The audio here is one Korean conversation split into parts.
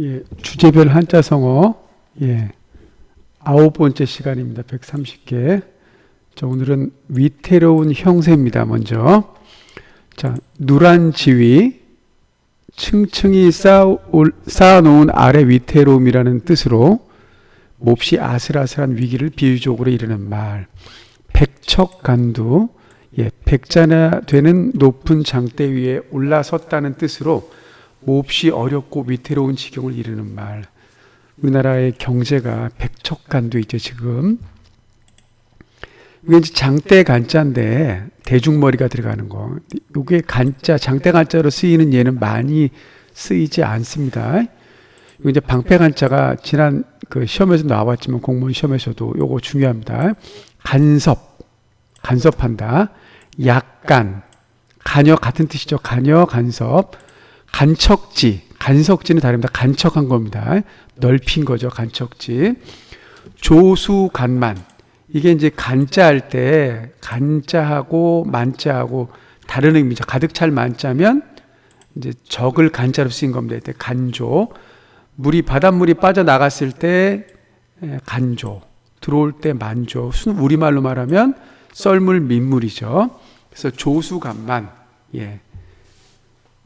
예, 주제별 한자 성어 예, 아홉 번째 시간입니다. 130개. 자, 오늘은 위태로운 형세입니다. 먼저 자 누란 지위 층층이 쌓아, 쌓아놓은 아래 위태로움이라는 뜻으로 몹시 아슬아슬한 위기를 비유적으로 이르는 말 백척간두 예, 백자나 되는 높은 장대 위에 올라섰다는 뜻으로 몹시 어렵고 위태로운 지경을 이르는 말. 우리나라의 경제가 백척간두이죠 지금. 이게 이제 장대 간자인데 대중머리가 들어가는 거. 이게 간자 장대 간자로 쓰이는 예는 많이 쓰이지 않습니다. 이거 이제 방패 간자가 지난 그 시험에서 나왔지만 공무원 시험에서도 요거 중요합니다. 간섭, 간섭한다. 약간, 간여 같은 뜻이죠. 간여, 간섭. 간척지, 간석지는 다릅니다. 간척한 겁니다. 넓힌 거죠. 간척지. 조수간만. 이게 이제 간자 할 때 간자하고 만자하고 다른 의미죠. 가득 찰 만자면 이제 적을 간자로 쓰인 겁니다. 이때 간조. 물이 바닷물이 빠져 나갔을 때 간조. 들어올 때 만조. 우리말로 말하면 썰물 민물이죠. 그래서 조수간만. 예.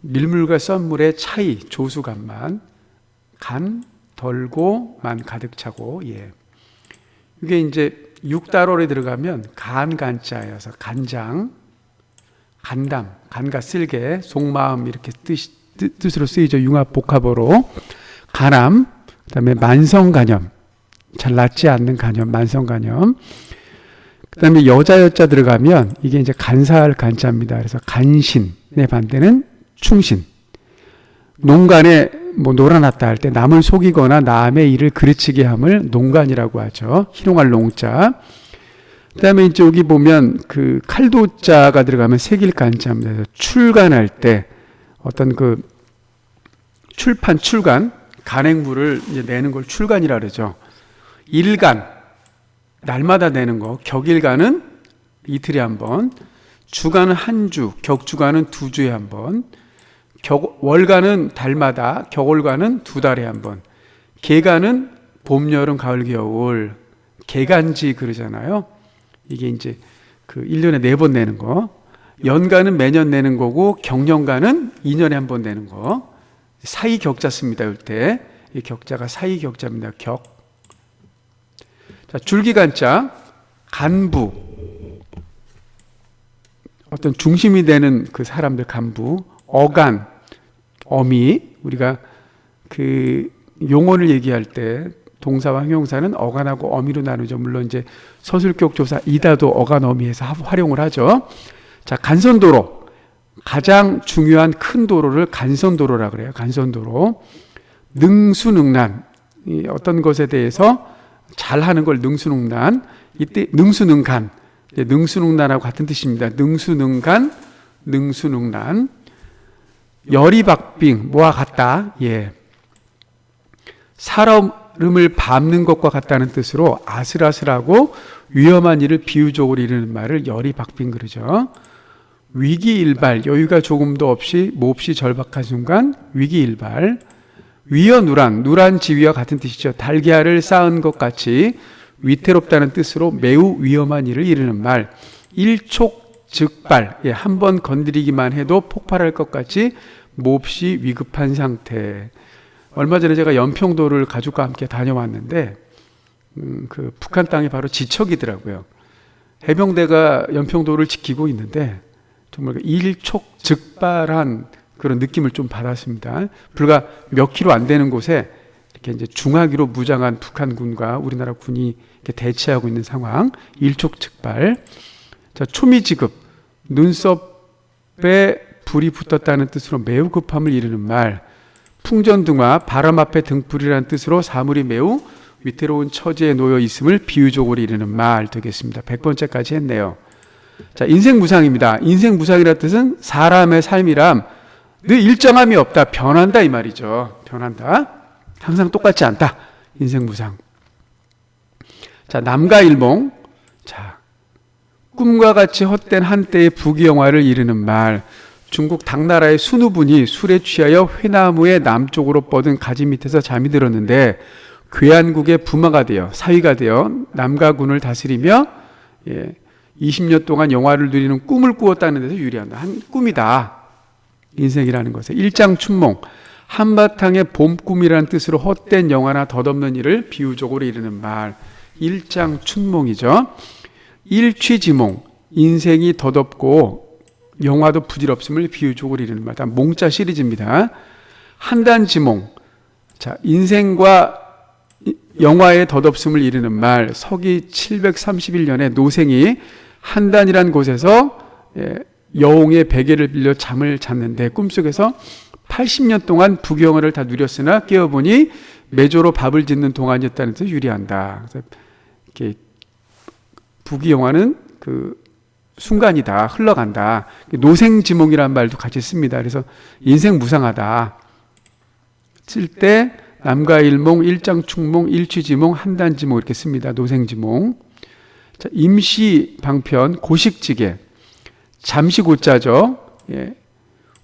밀물과 썬물의 차이, 조수간만, 간, 덜고, 만 가득 차고, 예. 이게 이제 육다로에 들어가면 간, 간자여서 간장, 간담, 간과 쓸개, 속마음 이렇게 뜻, 뜻 으로 쓰이죠. 융합 복합어로. 간암, 그 다음에 만성간염, 잘 낫지 않는 간염, 만성간염. 그 다음에 여자 여자 들어가면 이게 이제 간사할 간자입니다. 그래서 간신의 반대는 충신. 농간에 뭐 놀아놨다 할 때 남을 속이거나 남의 일을 그르치게 함을 농간이라고 하죠. 희롱할 농자. 그다음에 이제 여기 보면 그 칼도자가 들어가면 색일 간자입니다. 출간할 때 어떤 그 출판 출간 간행물을 내는 걸 출간이라 그러죠. 일간 날마다 내는 거 격일간은 이틀에 한 번, 주간은 한 주, 격주간은 두 주에 한 번, 격, 월간은 달마다, 격월간은 두 달에 한 번, 개간은 봄, 여름, 가을, 겨울, 개간지 그러잖아요. 이게 이제 그 1년에 네 번 내는 거. 연간은 매년 내는 거고, 경년간은 2년에 한 번 내는 거. 사이 격자 씁니다, 이럴 때. 이 격자가 사이 격자입니다, 격. 자, 줄기간자, 간부. 어떤 중심이 되는 그 사람들 간부. 어간, 어미, 우리가 그 용어를 얘기할 때 동사와 형용사는 어간하고 어미로 나누죠. 물론 이제 서술격 조사 이다도 어간 어미에서 활용을 하죠. 자, 간선도로. 가장 중요한 큰 도로를 간선도로라 그래요. 간선도로. 능수능란. 어떤 것에 대해서 잘하는 걸 능수능란. 이때 능수능간. 능수능란하고 같은 뜻입니다. 능수능간, 능수능란. 열이박빙 뭐와 같다. 예. 사람을 밟는 것과 같다는 뜻으로 아슬아슬하고 위험한 일을 비유적으로 이르는 말을 열이박빙 그러죠. 위기일발 여유가 조금도 없이 몹시 절박한 순간 위기일발 위어 누란 누란 지위와 같은 뜻이죠. 달걀을 쌓은 것 같이 위태롭다는 뜻으로 매우 위험한 일을 이르는 말 일촉 즉발 예, 한 번 건드리기만 해도 폭발할 것 같이 몹시 위급한 상태. 얼마 전에 제가 연평도를 가족과 함께 다녀왔는데 음, 그 북한 땅이 바로 지척이더라고요. 해병대가 연평도를 지키고 있는데 정말 그 일촉 즉발한 그런 느낌을 좀 받았습니다. 불과 몇 킬로 안 되는 곳에 이렇게 이제 중화기로 무장한 북한군과 우리나라 군이 대치하고 있는 상황. 일촉즉발. 자, 초미지급. 눈썹에 불이 붙었다는 뜻으로 매우 급함을 이르는 말. 풍전등화, 바람 앞에 등불이라는 뜻으로 사물이 매우 위태로운 처지에 놓여 있음을 비유적으로 이르는 말 되겠습니다. 100번째까지 했네요. 자, 인생 무상입니다. 인생 무상이라는 뜻은 사람의 삶이람 늘 일정함이 없다. 변한다 이 말이죠. 변한다. 항상 똑같지 않다. 인생 무상. 자, 남가 일몽. 자, 꿈과 같이 헛된 한때의 부귀영화를 이르는 말. 중국 당나라의 순우분이 술에 취하여 회나무의 남쪽으로 뻗은 가지 밑에서 잠이 들었는데 괴한국의 부마가 되어 사위가 되어 남가군을 다스리며 예, 20년 동안 영화를 누리는 꿈을 꾸었다는 데서 유리한다. 한 꿈이다. 인생이라는 것에 일장춘몽 한바탕의 봄꿈이라는 뜻으로 헛된 영화나 덧없는 일을 비유적으로 이르는 말 일장춘몽이죠. 일취지몽 인생이 덧없고 영화도 부질없음을 비유적으로 이르는 말. 다 몽자 시리즈입니다. 한단지몽 자 인생과 영화의 덧없음을 이르는 말 서기 731년에 노생이 한단이란 곳에서 예, 여홍의 베개를 빌려 잠을 잤는데 꿈속에서 80년 동안 부경을 다 누렸으나 깨어보니 매조로 밥을 짓는 동안이었다는 뜻 유리한다. 이렇게 부귀 영화는 그 순간이다, 흘러간다. 노생지몽이라는 말도 같이 씁니다. 그래서 인생 무상하다. 쓸때 남가일몽, 일장충몽, 일취지몽, 한단지몽 이렇게 씁니다. 노생지몽. 자, 임시 방편 고식지게 잠시 고자죠. 예.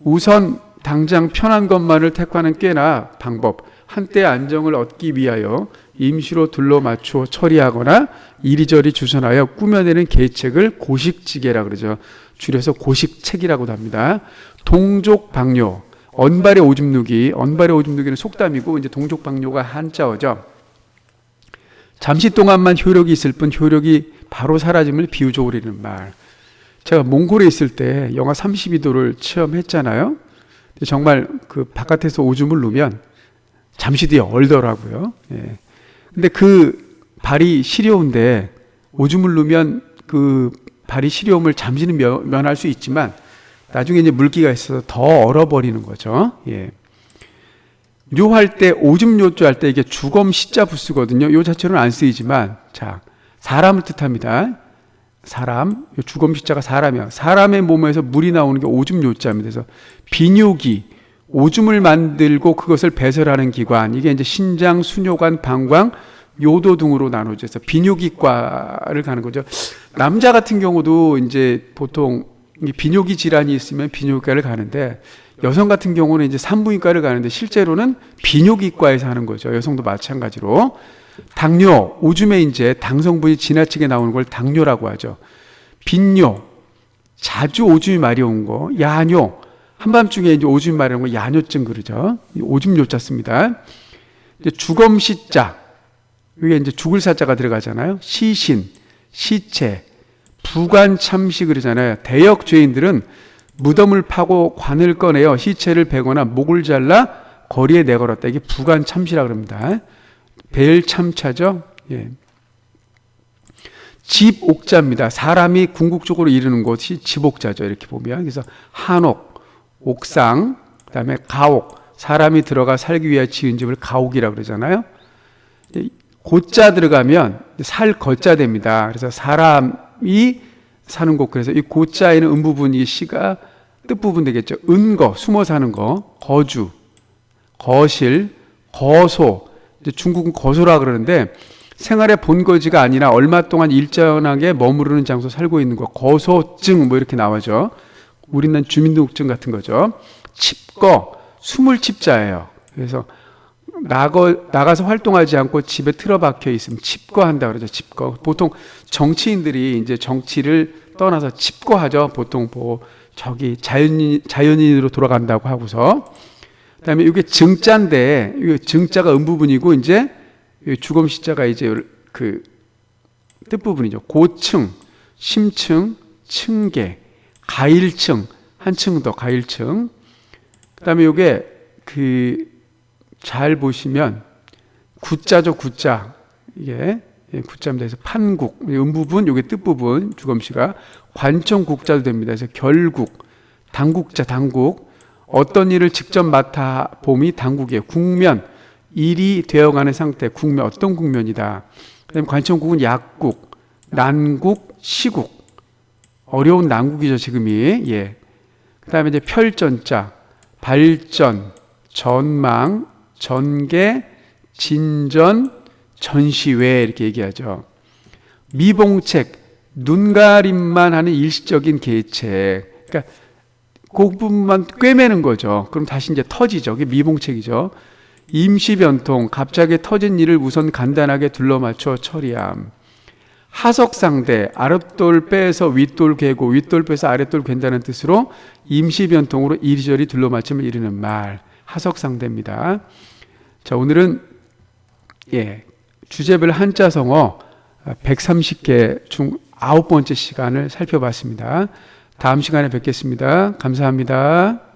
우선 당장 편한 것만을 택하는 꽤나 방법. 한때 안정을 얻기 위하여 임시로 둘러 맞추어 처리하거나 이리저리 주선하여 꾸며내는 계책을 고식지계라 그러죠. 줄여서 고식책이라고도 합니다. 동족 방뇨, 언발의 오줌 누기, 언발의 오줌 누기는 속담이고 이제 동족 방뇨가 한자어죠. 잠시 동안만 효력이 있을 뿐 효력이 바로 사라짐을 비유적으로 이르는 말. 제가 몽골에 있을 때 영하 32도를 체험했잖아요. 정말 그 바깥에서 오줌을 누면 잠시 뒤에 얼더라고요. 예. 근데 그 발이 시려운데 오줌을 누면 그 발이 시려움을 잠시는 면, 면할 수 있지만 나중에 이제 물기가 있어서 더 얼어버리는 거죠. 예. 묘할 때 오줌 요조 할 때 이게 주검 시자 부스거든요. 요 자체로는 안 쓰이지만 자 사람을 뜻합니다. 사람 주검 시자가 사람이야. 사람의 몸에서 물이 나오는 게 오줌 요자입니다. 그래서 비뇨기 오줌을 만들고 그것을 배설하는 기관 이게 이제 신장, 수뇨관, 방광, 요도 등으로 나눠져 서 비뇨기과를 가는 거죠. 남자 같은 경우도 이제 보통 비뇨기 질환이 있으면 비뇨기과를 가는데 여성 같은 경우는 이제 산부인과를 가는데 실제로는 비뇨기과에서 하는 거죠. 여성도 마찬가지로 당뇨 오줌에 이제 당 성분이 지나치게 나오는 걸 당뇨라고 하죠. 빈뇨 자주 오줌이 마려운 거, 야뇨 한밤중에 이제 오줌이 마려운 거 야뇨증 그러죠. 오줌 요자 씁니다. 이제 주검 시자 여기 이제 죽을 사자가 들어가잖아요. 시신, 시체, 부관 참시 그러잖아요. 대역 죄인들은 무덤을 파고 관을 꺼내어 시체를 베거나 목을 잘라 거리에 내걸었다. 이게 부관 참시라 그럽니다. 벨 참차죠. 예. 집옥자입니다. 사람이 궁극적으로 이르는 곳이 집옥자죠. 이렇게 보면 그래서 한옥, 옥상, 그다음에 가옥, 사람이 들어가 살기 위해 지은 집을 가옥이라 그러잖아요. 고자 들어가면 살 거자 됩니다. 그래서 사람이 사는 곳 그래서 이 고자에는 음부분 이 시가 뜻 부분 되겠죠. 은거 숨어 사는 거 거주 거실 거소 중국은 거소라 그러는데 생활의 본거지가 아니라 얼마 동안 일정하게 머무르는 장소 살고 있는 거 거소증 뭐 이렇게 나와죠. 우리는 주민등록증 같은 거죠. 칩거 숨을 칩자예요. 그래서 나가, 나가서 활동하지 않고 집에 틀어박혀 있으면 칩거한다 그러죠. 칩거. 보통 정치인들이 이제 정치를 떠나서 칩거하죠. 보통 뭐 저기 자연인 자연인으로 돌아간다고 하고서 그다음에 이게 증자인데 이 증자가 음부분이고 이제 주검 시자가 이제 그 뜻부분이죠. 고층, 심층, 층계, 가일층, 한층 더 가일층. 그다음에 이게 그 잘 보시면 구자죠, 구자. 이게 예, 구자입니다. 그래서 판국, 음부분, 요게 뜻부분, 주검시가 관청국자도 됩니다. 그래서 결국, 당국자, 당국, 어떤 일을 직접 맡아 봄이 당국이에요. 국면, 일이 되어가는 상태, 국면, 어떤 국면이다. 그 다음에 관청국은 약국, 난국, 시국. 어려운 난국이죠, 지금이. 예. 그 다음에 이제 펼전자, 발전, 전망, 전개, 진전, 전시회 이렇게 얘기하죠. 미봉책, 눈가림만 하는 일시적인 계책. 그러니까 그 부분만 꿰매는 거죠. 그럼 다시 이제 터지죠. 그게 미봉책이죠. 임시 변통, 갑자기 터진 일을 우선 간단하게 둘러맞춰 처리함. 하석상대, 아랫돌 빼서 윗돌 괴고, 윗돌 빼서 아랫돌 괜다는 뜻으로 임시 변통으로 이리저리 둘러맞춤을 이루는 말. 하석상대입니다. 자, 오늘은 예, 주제별 한자 성어 130개 중 아홉 번째 시간을 살펴봤습니다. 다음 시간에 뵙겠습니다. 감사합니다.